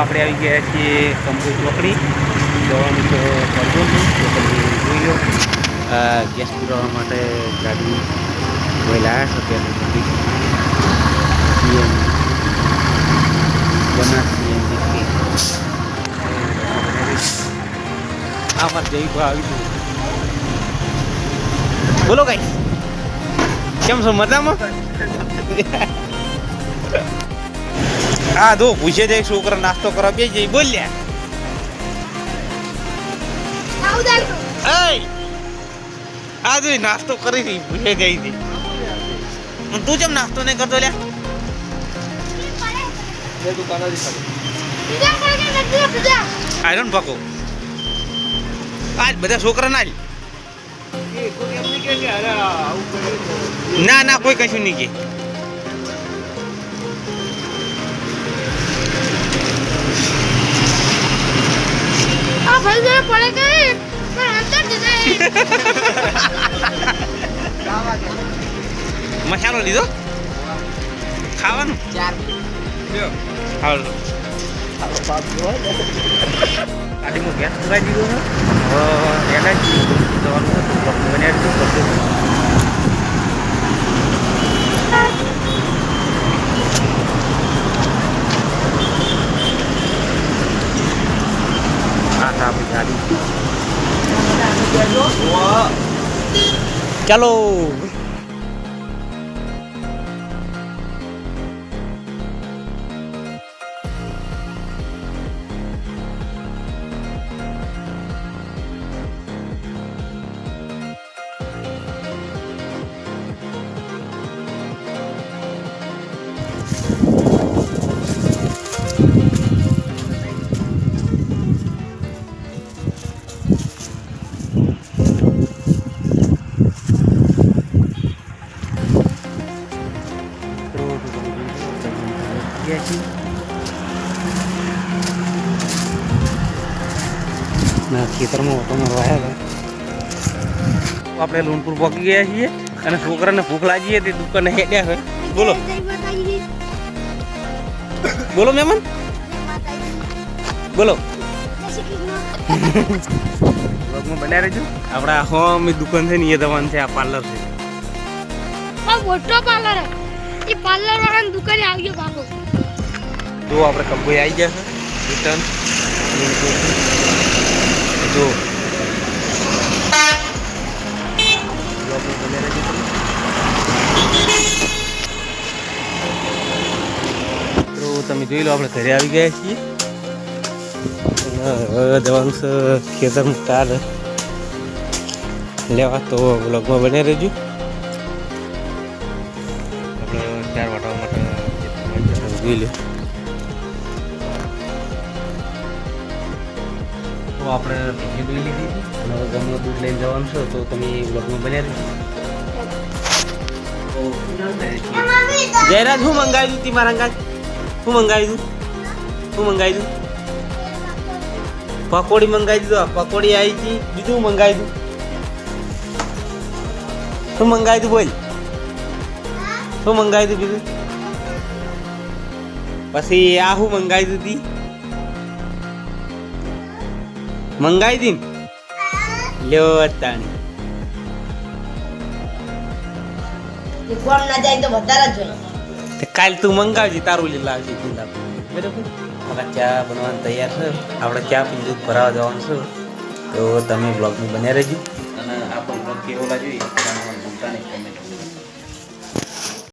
આપણે આવી ગયા છીએ કંપની ચોકડી. જવાનું છે પરગોનું તો જોઈ લો. ગેસ પુરાવા માટે ગાડી પહેલાં ત્યાં સીએમ બના સીએમ આ જઈ આવી ગયું. બોલો કઈ કેમ છો? મજામાં? હા દો પૂછે છે છોકરા નાસ્તો કરવા બે જઈ બોલ્યા આ જો નાસ્તો કરી હતી ભૂલે ગઈ હતી તું કેમ નાસ્તો નહીં કરતો લ્યા? આયરન પાકો. આજ બધા છોકરા ના. ના ના કોઈ કશું નહીં કે. જરા પડે ગઈ પણ અંદર જતા મસાલો લીધો? ખાવાનું? હાલો. ગાડીમાં ગેસ પુરાઈ દીધો ને એના જ જવાનું હતું મને চলো ના ખેતરમાં ઓટો મારવા આવ્યા હતા આપણે લોનપુર પહોંચી ગયા છીએ અને છોકરાને ભૂખ લાગી હતી દુકાને હેડ્યા છે. બોલો. બોલો મેમન. બોલો. બ્લોગમાં બનાવી રહેજો. આપણા અમે દુકાન છે ને એ દવાન છે આ પાર્લર છે. મોટો પાર્લર એ પાર્લર વાળાની દુકાને આવ્યો બાપો. જો આપણે કંબોઈ આવી ગયા રિટર્ન જો. તમે. જોઈ લો, આપણે ઘરે આવી ગયા છીએ. જવાનું છે ખેતર કાર લેવા તો બ્લોગમાં બને રહેજો. આપણે ચાર વાટવા માટે જોઈ લો. તો આપણે દોઈ લીધી અને હવે ગમનો દૂધ લઈને જવાનું છે, તો તમે બ્લોગમાં બન્યા રહેજો જયરાજ હું મંગાવી દઉં તી મારા અંગાજ શું હું મંગાવી દઉં? પકોડી મંગાવી દીધો. પકોડી આવી હતી. બીજું મંગાવી દઉં? શું મંગાવી દઉં બોલ? શું મંગાવી દઉં બીજું? પછી આ શું મંગાવી દીધી મંગાવી દી લ્યો તાણી કોણ ના જાય તો વધારે જ હોય. તે કાલ તું મંગાવજે તારું લીધું લાવજે ચિંતા બરાબર? હવે ચા બનવાનું તૈયાર છે. આપણે ચા પી દૂધ ભરાવા જવાનું છે. તો તમે બ્લોગમાં બન્યા રહેજો. અને આપણો બ્લોગ કેવો લાગ્યો એ ભૂલતા નહીં કમેન્ટ